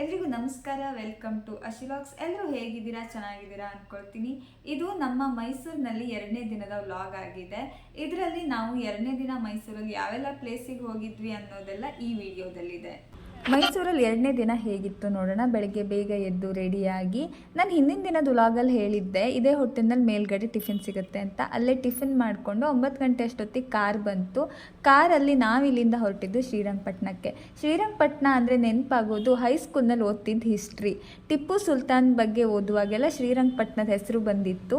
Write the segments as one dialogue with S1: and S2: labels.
S1: ಎಲ್ರಿಗೂ ನಮಸ್ಕಾರ welcome to ಅಶಿಲಾಕ್ಸ್ ಎಲ್ಲರೂ ಹೇಗಿದ್ದೀರಾ, ಚೆನ್ನಾಗಿದ್ದೀರಾ ಅಂದ್ಕೊಳ್ತೀನಿ ಇದು ನಮ್ಮ ಮೈಸೂರಿನಲ್ಲಿ ಎರಡನೇ ದಿನದ ವ್ಲಾಗ್ ಆಗಿದೆ. ಇದರಲ್ಲಿ ನಾವು ಎರಡನೇ ದಿನ ಮೈಸೂರಲ್ಲಿ ಯಾವೆಲ್ಲ ಪ್ಲೇಸಿಗೆ ಹೋಗಿದ್ವಿ ಅನ್ನೋದೆಲ್ಲ ಈ ವಿಡಿಯೋದಲ್ಲಿದೆ ಮೈಸೂರಲ್ಲಿ ಎರಡನೇ ದಿನ ಹೇಗಿತ್ತು ನೋಡೋಣ. ಬೆಳಗ್ಗೆ ಬೇಗ ಎದ್ದು ರೆಡಿಯಾಗಿ. ನಾನು ಹಿಂದಿನ ದಿನ ದುಲಾಗಲ್ಲಿ ಹೇಳಿದ್ದೆ, ಇದೇ ಹೊಟ್ಟೆನಲ್ಲಿ ಮೇಲ್ಗಡೆ ಟಿಫಿನ್ ಸಿಗುತ್ತೆ ಅಂತ. ಅಲ್ಲೇ ಟಿಫಿನ್ ಮಾಡಿಕೊಂಡು ಒಂಬತ್ತು ಗಂಟೆ ಅಷ್ಟೊತ್ತಿಗೆ ಕಾರ್ ಬಂತು. ಕಾರಲ್ಲಿ ನಾವು ಇಲ್ಲಿಂದ ಹೊರಟಿದ್ದು ಶ್ರೀರಂಗಪಟ್ಟಣಕ್ಕೆ ಶ್ರೀರಂಗಪಟ್ಟಣ ಅಂದರೆ ನೆನಪಾಗೋದು ಹೈಸ್ಕೂಲ್ನಲ್ಲಿ ಓದ್ತಿದ್ದ ಹಿಸ್ಟ್ರಿ ಟಿಪ್ಪು ಸುಲ್ತಾನ್ ಬಗ್ಗೆ ಓದುವಾಗೆಲ್ಲ ಶ್ರೀರಂಗಪಟ್ಟಣದ ಹೆಸರು ಬಂದಿತ್ತು.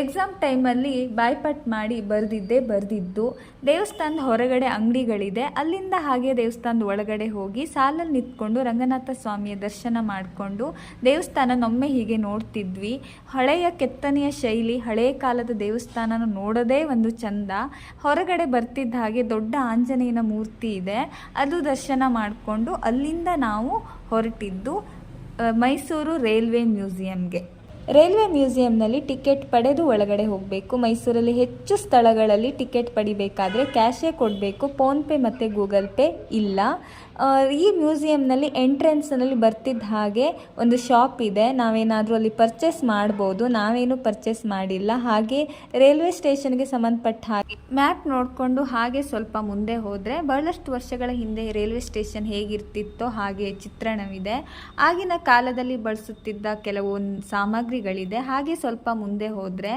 S1: ಎಕ್ಸಾಮ್ ಟೈಮಲ್ಲಿ ಬಾಯ್ಪಾಟ್ ಮಾಡಿ ಬರೆದಿದ್ದೆ ಬರೆದಿದ್ದು. ದೇವಸ್ಥಾನದ ಹೊರಗಡೆ ಅಂಗಡಿಗಳಿದೆ. ಅಲ್ಲಿಂದ ಹಾಗೆ ದೇವಸ್ಥಾನದ ಒಳಗಡೆ ಹೋಗಿ ಸಾಲಲ್ಲಿ ನಿಂತ್ಕೊಂಡು ರಂಗನಾಥ ಸ್ವಾಮಿಯ ದರ್ಶನ ಮಾಡಿಕೊಂಡು ದೇವಸ್ಥಾನನೊಮ್ಮೆ ಹೀಗೆ ನೋಡ್ತಿದ್ವಿ. ಹಳೆಯ ಕೆತ್ತನೆಯ ಶೈಲಿ, ಹಳೆಯ ಕಾಲದ ದೇವಸ್ಥಾನನ ನೋಡೋದೇ ಒಂದು ಚಂದ. ಹೊರಗಡೆ ಬರ್ತಿದ್ದ ಹಾಗೆ ದೊಡ್ಡ ಆಂಜನೇಯನ ಮೂರ್ತಿ ಇದೆ. ಅದು ದರ್ಶನ ಮಾಡಿಕೊಂಡು ಅಲ್ಲಿಂದ ನಾವು ಹೊರಟಿದ್ದು ಮೈಸೂರು ರೈಲ್ವೆ ಮ್ಯೂಸಿಯಂಗೆ. ರೈಲ್ವೆ ಮ್ಯೂಸಿಯಂನಲ್ಲಿ ಟಿಕೆಟ್ ಪಡೆದು ಒಳಗಡೆ ಹೋಗಬೇಕು. ಮೈಸೂರಲ್ಲಿ ಹೆಚ್ಚು ಸ್ಥಳಗಳಲ್ಲಿ ಟಿಕೆಟ್ ಪಡಿಬೇಕಾದರೆ ಕ್ಯಾಶೇ ಕೊಡಬೇಕು. ಫೋನ್ಪೇ ಮತ್ತು ಗೂಗಲ್ ಪೇ ಇಲ್ಲ. ಈ ಮ್ಯೂಸಿಯಂನಲ್ಲಿ ಎಂಟ್ರೆನ್ಸ್ನಲ್ಲಿ ಬರ್ತಿದ್ದ ಹಾಗೆ ಒಂದು ಶಾಪ್ ಇದೆ. ನಾವೇನಾದರೂ ಅಲ್ಲಿ ಪರ್ಚೇಸ್ ಮಾಡ್ಬೋದು. ನಾವೇನು ಪರ್ಚೇಸ್ ಮಾಡಿಲ್ಲ. ಹಾಗೆ ರೈಲ್ವೆ ಸ್ಟೇಷನ್ಗೆ ಸಂಬಂಧಪಟ್ಟ ಹಾಗೆ ಮ್ಯಾಪ್ ನೋಡಿಕೊಂಡು ಹಾಗೆ ಸ್ವಲ್ಪ ಮುಂದೆ ಹೋದರೆ ಬಹಳಷ್ಟು ವರ್ಷಗಳ ಹಿಂದೆ ರೈಲ್ವೆ ಸ್ಟೇಷನ್ ಹೇಗಿರ್ತಿತ್ತೋ ಹಾಗೆ ಚಿತ್ರಣವಿದೆ. ಆಗಿನ ಕಾಲದಲ್ಲಿ ಬಳಸುತ್ತಿದ್ದ ಕೆಲವು ಸಾಮಗ್ರಿಗಳಿದೆ ಹಾಗೆ ಸ್ವಲ್ಪ ಮುಂದೆ ಹೋದರೆ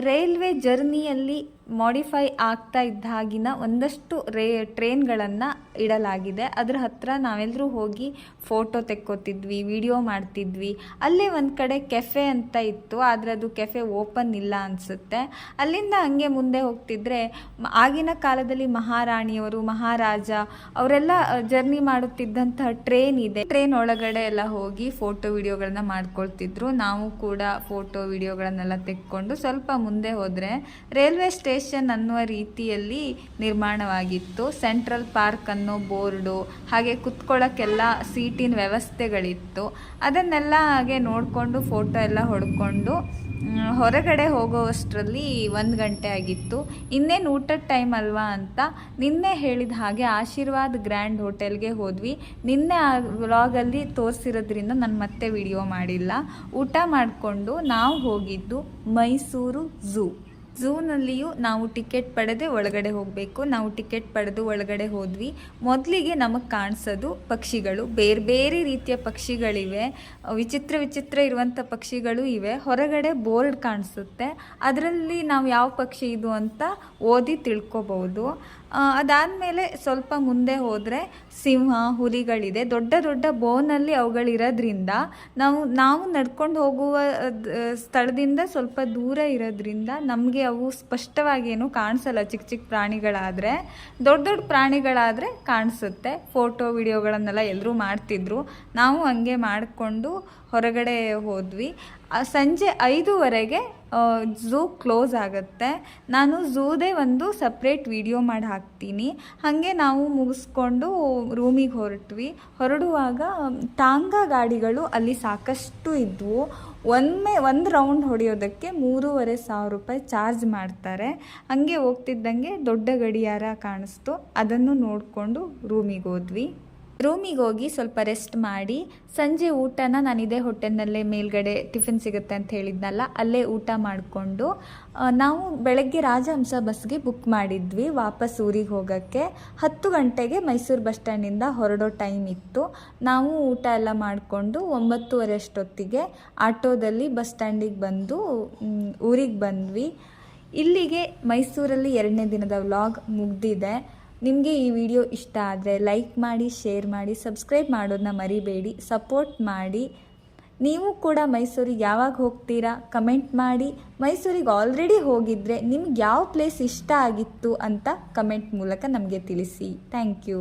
S1: ರೈಲ್ವೆ ಜರ್ನಿಯಲ್ಲಿ ಮಾಡಿಫೈ ಆಗ್ತಾ ಇದ್ದ ಹಾಗಿನ ಒಂದಷ್ಟು ರೇ ಟ್ರೈನ್ಗಳನ್ನು ಇಡಲಾಗಿದೆ. ಅದರ ಹತ್ರ ನಾವೆಲ್ಲರೂ ಹೋಗಿ ಫೋಟೋ ತೆಕ್ಕೋತಿದ್ವಿ ವಿಡಿಯೋ ಮಾಡ್ತಿದ್ವಿ. ಅಲ್ಲೇ ಒಂದು ಕಡೆ ಕೆಫೆ ಅಂತ ಇತ್ತು, ಆದರೆ ಅದು ಕೆಫೆ ಓಪನ್ ಇಲ್ಲ ಅನಿಸುತ್ತೆ. ಅಲ್ಲಿಂದ ಹಂಗೆ ಮುಂದೆ ಹೋಗ್ತಿದ್ರೆ ಆಗಿನ ಕಾಲದಲ್ಲಿ ಮಹಾರಾಣಿಯವರು, ಮಹಾರಾಜ, ಅವರೆಲ್ಲ ಜರ್ನಿ ಮಾಡುತ್ತಿದ್ದಂತಹ ಟ್ರೈನ್ ಇದೆ. ಟ್ರೈನ್ ಒಳಗಡೆ ಎಲ್ಲ ಹೋಗಿ ಫೋಟೋ ವಿಡಿಯೋಗಳನ್ನ ಮಾಡ್ಕೊಳ್ತಿದ್ರು. ನಾವು ಕೂಡ ಫೋಟೋ ವಿಡಿಯೋಗಳನ್ನೆಲ್ಲ ತೆಕ್ಕೊಂಡು ಸ್ವಲ್ಪ ಮುಂದೆ ಹೋದರೆ ರೈಲ್ವೆ ಸ್ಟೇಷನ್ ಅನ್ನುವ ರೀತಿಯಲ್ಲಿ ನಿರ್ಮಾಣವಾಗಿತ್ತು. ಸೆಂಟ್ರಲ್ ಪಾರ್ಕ್ ಅನ್ನೋ ಬೋರ್ಡು, ಹಾಗೆ ಕುತ್ಕೊಳ್ಳೋಕ್ಕೆಲ್ಲ ಸೀಟಿನ ವ್ಯವಸ್ಥೆಗಳಿತ್ತು. ಅದನ್ನೆಲ್ಲ ಹಾಗೆ ನೋಡಿಕೊಂಡು ಫೋಟೋ ಎಲ್ಲ ಹೊಡ್ಕೊಂಡು ಹೊರಗಡೆ ಹೋಗೋವಷ್ಟರಲ್ಲಿ ಒಂದು ಗಂಟೆ ಆಗಿತ್ತು. ಇನ್ನೇನು ಊಟದ ಟೈಮ್ ಅಲ್ವಾ ಅಂತ ನಿನ್ನೆ ಹೇಳಿದ ಹಾಗೆ ಆಶೀರ್ವಾದ್ ಗ್ರ್ಯಾಂಡ್ ಹೋಟೆಲ್ಗೆ ಹೋದ್ವಿ. ನಿನ್ನೆ ಆ ವ್ಲಾಗಲ್ಲಿ ತೋರಿಸಿರೋದ್ರಿಂದ ನಾನು ಮತ್ತೆ ವಿಡಿಯೋ ಮಾಡಿಲ್ಲ. ಊಟ ಮಾಡಿಕೊಂಡು ನಾವು ಹೋಗಿದ್ದು ಮೈಸೂರು ಝೂ. ಝೂನಲ್ಲಿಯೂ ನಾವು ಟಿಕೆಟ್ ಪಡೆದೇ ಒಳಗಡೆ ಹೋಗಬೇಕು. ನಾವು ಟಿಕೆಟ್ ಪಡೆದು ಒಳಗಡೆ ಹೋದ್ವಿ. ಮೊದಲಿಗೆ ನಮಗೆ ಕಾಣಿಸೋದು ಪಕ್ಷಿಗಳು. ಬೇರೆ ಬೇರೆ ರೀತಿಯ ಪಕ್ಷಿಗಳಿವೆ. ವಿಚಿತ್ರ ವಿಚಿತ್ರ ಇರುವಂಥ ಪಕ್ಷಿಗಳು ಇವೆ. ಹೊರಗಡೆ ಬೋರ್ಡ್ ಕಾಣಿಸುತ್ತೆ. ಅದರಲ್ಲಿ ನಾವು ಯಾವ ಪಕ್ಷಿ ಇದು ಅಂತ ಓದಿ ತಿಳ್ಕೊಬೋದು. ಅದಾದಮೇಲೆ ಸ್ವಲ್ಪ ಮುಂದೆ ಹೋದರೆ ಸಿಂಹ, ಹುಲಿಗಳಿದೆ. ದೊಡ್ಡ ದೊಡ್ಡ ಬೋನಲ್ಲಿ ಅವುಗಳಿರೋದ್ರಿಂದ ನಾವು ನಾವು ನಡ್ಕೊಂಡು ಹೋಗುವ ಸ್ಥಳದಿಂದ ಸ್ವಲ್ಪ ದೂರ ಇರೋದ್ರಿಂದ ನಮಗೆ ಅವು ಸ್ಪಷ್ಟವಾಗಿ ಏನು ಕಾಣಿಸಲ್ಲ. ಚಿಕ್ಕ ಚಿಕ್ಕ ಪ್ರಾಣಿಗಳಾದರೆ, ದೊಡ್ಡ ದೊಡ್ಡ ಪ್ರಾಣಿಗಳಾದರೆ ಕಾಣಿಸುತ್ತೆ. ಫೋಟೋ, ವಿಡಿಯೋಗಳನ್ನೆಲ್ಲ ಎಲ್ಲರೂ ಮಾಡ್ತಿದ್ರು. ನಾವು ಹಂಗೆ ಮಾಡಿಕೊಂಡು ಹೊರಗಡೆ ಹೋದ್ವಿ. ಸಂಜೆ ಐದುವರೆಗೆ ಝೂ ಕ್ಲೋಸ್ ಆಗುತ್ತೆ. ನಾನು ಝೂದೇ ಒಂದು ಸಪ್ರೇಟ್ ವಿಡಿಯೋ ಮಾಡಿ ಹಾಕ್ತೀನಿ. ಹಾಗೆ ನಾವು ಮುಗಿಸ್ಕೊಂಡು ರೂಮಿಗೆ ಹೊರಟ್ವಿ. ಹೊರಡುವಾಗ ಟಾಂಗಾ ಗಾಡಿಗಳು ಅಲ್ಲಿ ಸಾಕಷ್ಟು ಇದ್ವು. ಒಮ್ಮೆ, ಒಂದು ರೌಂಡ್ ಹೊಡೆಯೋದಕ್ಕೆ ಮೂರುವರೆ ಸಾವಿರ ರೂಪಾಯಿ ಚಾರ್ಜ್ ಮಾಡ್ತಾರೆ. ಹಾಗೆ ಹೋಗ್ತಿದ್ದಂಗೆ ದೊಡ್ಡ ಗಡಿಯಾರ ಕಾಣಿಸ್ತು. ಅದನ್ನು ನೋಡಿಕೊಂಡು ರೂಮಿಗೆ ಹೋದ್ವಿ. ರೂಮಿಗೆ ಹೋಗಿ ಸ್ವಲ್ಪ ರೆಸ್ಟ್ ಮಾಡಿ, ಸಂಜೆ ಊಟನ ನಾನು ಇದೇ ಹೋಟೆಲ್ನಲ್ಲೇ ಮೇಲ್ಗಡೆ ಟಿಫಿನ್ ಸಿಗುತ್ತೆ ಅಂತ ಹೇಳಿದ್ನಲ್ಲ, ಅಲ್ಲೇ ಊಟ ಮಾಡಿಕೊಂಡು ನಾವು ಬೆಳಗ್ಗೆ ರಾಜಹಂಸ ಬಸ್ಗೆ ಬುಕ್ ಮಾಡಿದ್ವಿ ವಾಪಸ್ ಊರಿಗೆ ಹೋಗೋಕ್ಕೆ. ಹತ್ತು ಗಂಟೆಗೆ ಮೈಸೂರು ಬಸ್ ಸ್ಟ್ಯಾಂಡಿಂದ ಹೊರಡೋ ಟೈಮ್ ಇತ್ತು. ನಾವು ಊಟ ಎಲ್ಲ ಮಾಡಿಕೊಂಡು ಒಂಬತ್ತುವರೆ ಅಷ್ಟೊತ್ತಿಗೆ ಆಟೋದಲ್ಲಿ ಬಸ್ ಸ್ಟ್ಯಾಂಡಿಗೆ ಬಂದು ಊರಿಗೆ ಬಂದ್ವಿ. ಇಲ್ಲಿಗೆ ಮೈಸೂರಲ್ಲಿ ಎರಡನೇ ದಿನದ ವ್ಲಾಗ್ ಮುಗ್ದಿದೆ. ನಿಮಗೆ ಈ ವಿಡಿಯೋ ಇಷ್ಟ ಆದರೆ ಲೈಕ್ ಮಾಡಿ ಶೇರ್ ಮಾಡಿ ಸಬ್ಸ್ಕ್ರೈಬ್ ಮಾಡೋದನ್ನ ಮರಿಬೇಡಿ ಸಪೋರ್ಟ್ ಮಾಡಿ. ನೀವು ಕೂಡ ಮೈಸೂರಿಗೆ ಯಾವಾಗ ಹೋಗ್ತೀರಾ ಕಮೆಂಟ್ ಮಾಡಿ. ಮೈಸೂರಿಗೆ ಆಲ್ರೆಡಿ ಹೋಗಿದ್ರೆ ನಿಮ್ಗೆ ಯಾವ ಪ್ಲೇಸ್ ಇಷ್ಟ ಆಗಿತ್ತು ಅಂತ ಕಮೆಂಟ್ ಮೂಲಕ ನಮಗೆ ತಿಳಿಸಿ. Thank you